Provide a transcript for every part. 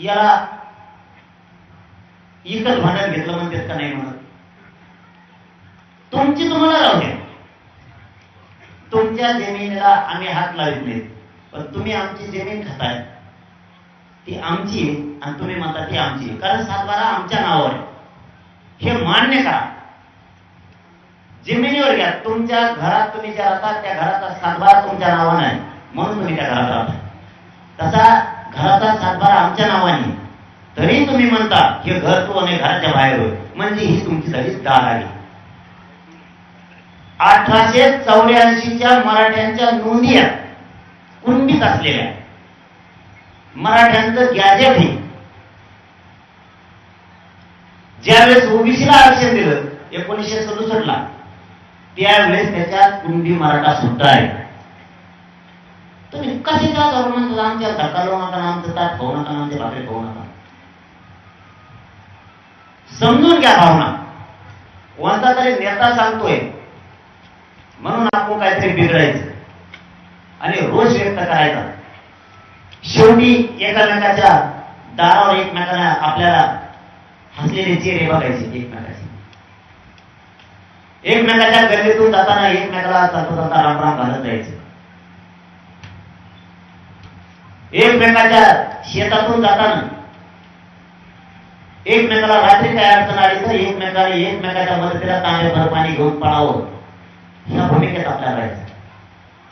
याला इकत भांडण घेतलं म्हणतात का नाही म्हणत तुमची तुम्हाला राहू द्या तुमच्या जमिनीला आम्ही हात लावित नाही पण तुम्ही आमची जमीन खाताय. ती आमची आणि तुम्ही म्हणता ती आमची कारण सातबारा आमच्या नावावर आहे. हे मान्य करा. जमिनीवर घ्या. तुमच्या घरात तुम्ही ज्या राहतात त्या घराचा सातबारा तुमच्या नावानं आहे म्हणून तुम्ही त्या घरात राहता. तसा आमच्या नावाने. तरी तुम्ही म्हणता हे घर तो आणि घराच्या बाहेर होय म्हणजे ही तुमची झाली दार आली अठराशे चौऱ्याऐंशीच्या मराठ्यांच्या नोंदी कुंडीत असलेल्या मराठ्यांचं गॅजेट हे ज्यावेळेस ओबीसीला आरक्षण दिलं एकोणीसशे सदुसष्ट ला त्यावेळेस त्याच्यात कुंडी मराठा सुद्धा आहे. तुम्ही कसे त्या गव्हर्नमेंट आमच्या धक्का लावू नका आमचं ताट खाऊ नका आमचे भाकरी खाऊ नका. समजून घ्या भावना. कोणता तरी नेता सांगतोय म्हणून आपण काहीतरी बिघडायचं. आणि रोष व्यक्त करायचा. शेवटी एकमेकाच्या दारावर एकमेकांना आपल्याला हसलेले चेहरे बघायचे एकमेकाचे. एकमेकाच्या गल्लीतून जाताना एकमेकाला चालता चालता रामराम घालत जायचं. एकमेकाच्या शेतातून जाताना एकमेकाला रात्री काय अडचण आली तर एकमेकाला एकमेकाच्या मदतीला तांब्याभर पाणी घेऊन पळावं. ह्या भूमिकेत आपल्याला राहायचं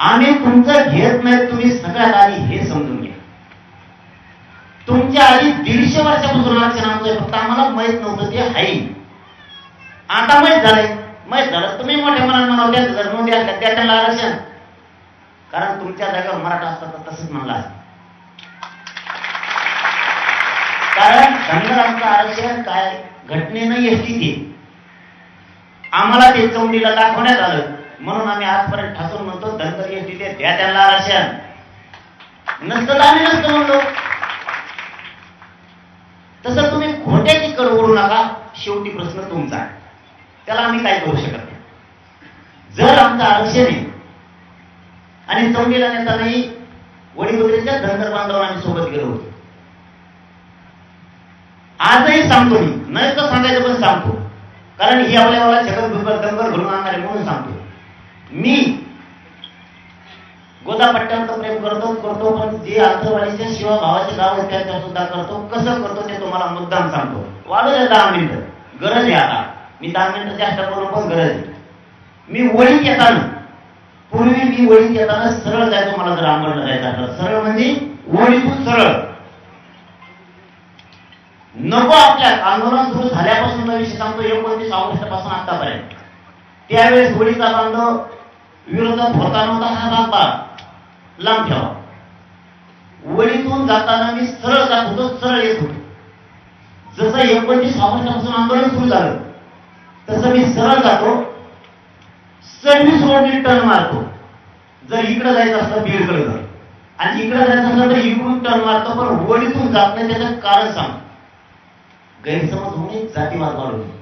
आम्ही तुमचं घेत नाही तुम्ही सगळ्यात आधी हे समजून घ्या. तुमच्या आधी दीडशे वर्षापासून आरक्षण आहे, फक्त आम्हाला माहीत नव्हतं ते आहे. आता माहीत झालंय. माहीत झालं तुम्ही मोठ्या मनात म्हणाल द्या जर द्या त्याला आरक्षण. कारण तुमच्या जागेवर मराठा असतात तसंच म्हणला असतं. धनगरांचं आरक्षण काय? घटनेनं एसटी ते आम्हाला ते चौंडीला दाखवण्यात आलं. म्हणून आम्ही आजपर्यंत ठासून म्हणतो धनगर एसटी ते द्या त्यांना आरक्षण. नसतं आम्ही नसतं म्हणलो. तसं तुम्ही खोट्याची कड ओढू नका. शेवटी प्रश्न तुमचा आहे. त्याला आम्ही काय करू शकत नाही. जर आमचं आरक्षण आहे आणि चौंडीला नेतानाही वडील धनगर बांधवांना आम्ही सोबत गेलो होतो. आजही सांगतो मी. नाही तर सांगायचं पण सांगतो. कारण ही आपल्याला जगत बिगर दंगर घडून आणणारे म्हणून सांगतो. मी गोदापट्ट्यांचं प्रेम करतो करतो पण जे आंतरवाडीच्या शिवा भावाचे गाव आहेत त्या सुद्धा करतो. कसं करतो ते तुम्हाला मुद्दाम सांगतो. वाढू द्या दहा मिनिटं. गरज आहे आता. मी दहा मिनिटं जास्त करून पण गरज आहे. मी वळीत येताना पूर्वी मी वळीत येताना सरळ जायचो मला जर आंबरला जायचं सरळ म्हणजे वळीतून सरळ. नको आपल्या. आंदोलन सुरू झाल्यापासून विषय सांगतो एकोणतीस ऑगस्टपासून आतापर्यंत. त्यावेळेस होळीचा बांधव विरोधात होता नव्हता हा भाग लांब ठेवा. वळीतून जाताना मी सरळ जात होतो सरळ येत होतो. जसं एकोणतीस ऑगस्टपासून आंदोलन सुरू झालं तसं मी सरळ जातो. सर्व्हिस रोडने टर्न मारतो. जर इकडे जायचं असलं बीडकडे आणि इकडे जायचं असलं तर इकडून टर्न मारतो पण वळीतून जात नाही त्याचं कारण सांगतो. गैरसमज होणे जातीवाद वाढवणे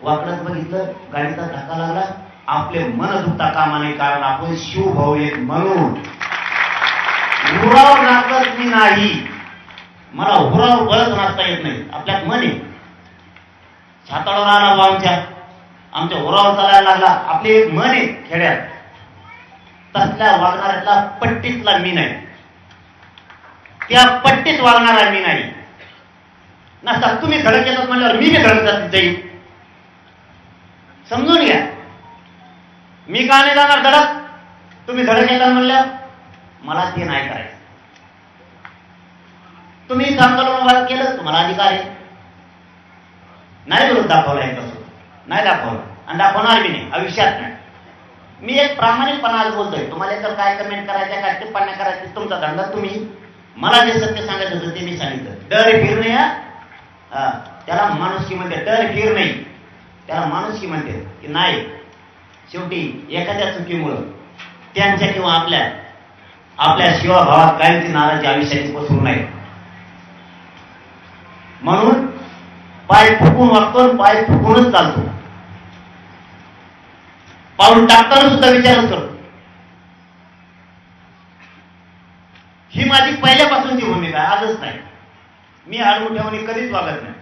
वाकडत बघितलं गाडीचा धक्का लागला. आपले मन दुखता कामा नये कारण आपण शिवभाऊ एक म्हणून. हुराव नाचत मी नाही. मला हुराव वळत नाचता येत नाही. आपल्यात मन आहे. छाताळावर आला बा आमच्या. आमच्या हुरावर चालायला लागला. आपले एक मन आहे खेड्यात. तसल्या वागणाऱ्यातला पट्टीतला मी नाही. त्या पट्टीत वागणारा मी नाही. नसतात तुम्ही धडक येतात म्हणल्यावर मी बी धडकतात जाईल. समजून घ्या. मी का नाही जाणार धडक? तुम्ही धडक येतात म्हणल्यावर मला ते नाही करायचं. तुम्ही आंदोलन केलं तुम्हाला अधिकार आहे. नाही विरोध दाखवला कसं नाही दाखवलं. आणि दाखवणार मी नाही आयुष्यात नाही. मी एक प्रामाणिकपणा आज बोलतोय. तुम्हाला तर काय कमेंट करायचं काय टिप्पण्या करायचं तुमचा धंदा तुम्ही. मला जे सत्य सांगायचं होतं ते मी सांगितलं. डर फिरणे त्याला माणुसकी म्हणते. तर फिर नाही. त्याला माणुसकी म्हणते की नाही. शेवटी एखाद्या चुकीमुळं त्यांच्या किंवा आपल्या आपल्या शिवाभावात कायमची नाराजी आयुष्याची पसरू नाही म्हणून पाय फुकून वागतो पाय फुकूनच चालतो. पाऊल टाकताना सुद्धा विचारच करतो. ही माझी पहिल्यापासूनची भूमिका आहे आजच नाही. मी आडवू ठेवणे कधीच वागत नाही.